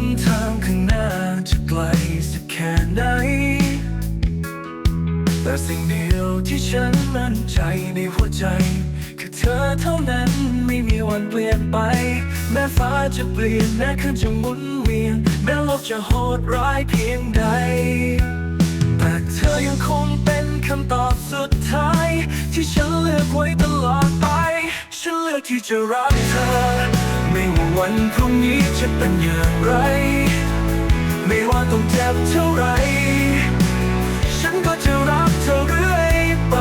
นทางข้างหน้าจะไกลสักแค่ไหน แต่สิ่งเดียวที่ฉันมั่นใจในหัวใจ คือเธอเท่านั้นไม่มีวันเปลี่ยนไป แม้ฟ้าจะเปลี่ยนแม้ขึ้นจะหมุนเวียน แม้โลกจะโหดร้ายเพียงใด แต่เธอยังคงเป็นคำตอบสุดท้าย ที่ฉันเลือกไว้ตลอดไป ฉันเลือกที่จะรักเธอ วันพรุ่งนี้จะเป็นอย่างไร ไม่ว่าต้องเจ็บเท่าไร ฉันก็จะรักเธอเรื่อยไป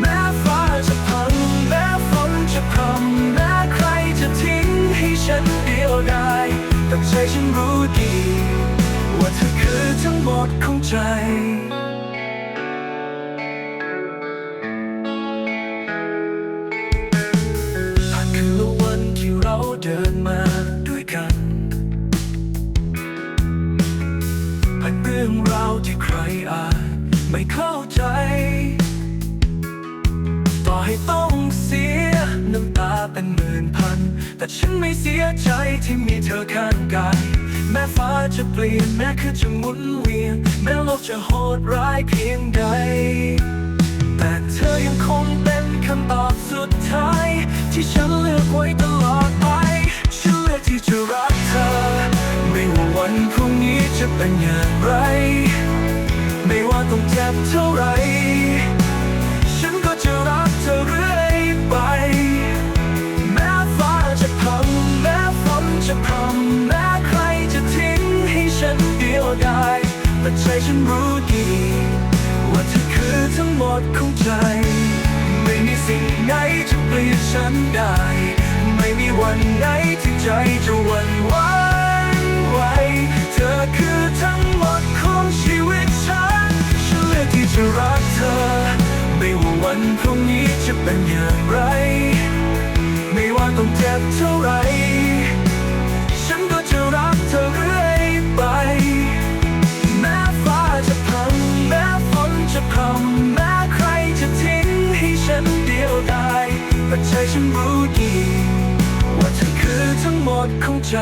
แม้ฟ้าจะพัง แม้ฝนจะพรำแม้ใครจะทิ้งให้ฉันเดียวดายแต่ใจฉันรู้ดี ว่าเธอคือทั้งหมดของใจ ไม่เข้าใจ ต่อให้ต้องเสียน้ำตาเป็นหมื่นพัน แต่ฉันไม่เสียใจที่มีเธอข้างกาย แม้ฟ้าจะเปลี่ยนแม้คืนจะหมุนเวียน แม้โลกจะโหดร้ายเพียงใด แต่เธอยังคงเป็นคำตอบสุดท้าย ที่ฉันเลือกไว้ตลอดไปฉันเลือกที่จะรักเธอ ไม่ว่าวันพรุ่งนี้จะเป็นอย่างไร ไม่ว่าต้องเจ็บเท่าไร ฉันก็จะรักเธอเรื่อยไป แม้ฟ้าจะพังแม้ฝนจะพรำแม้ใครจะทิ้งให้ฉันเดียวดายแต่ใจฉันรู้ดีว่าเธอคือทั้งหมดของใจ ไม่มีสิ่งไหนจะเปลี่ยนฉันได้ ไม่มีวันไหนที่ใจจะหวั่นไหว จะรักเธอ ไม่ว่าวันพรุ่งนี้จะเป็นอย่างไร ไม่ว่าต้องเจ็บเท่าไร ฉันก็จะรักเธอเรื่อยไป แม้ฟ้าจะพัง แม้ฝนจะพรำแม้ใครจะทิ้งให้ฉันเดียวดายแต่ใจฉันรู้ดี ว่าเธอคือทั้งหมดของใจ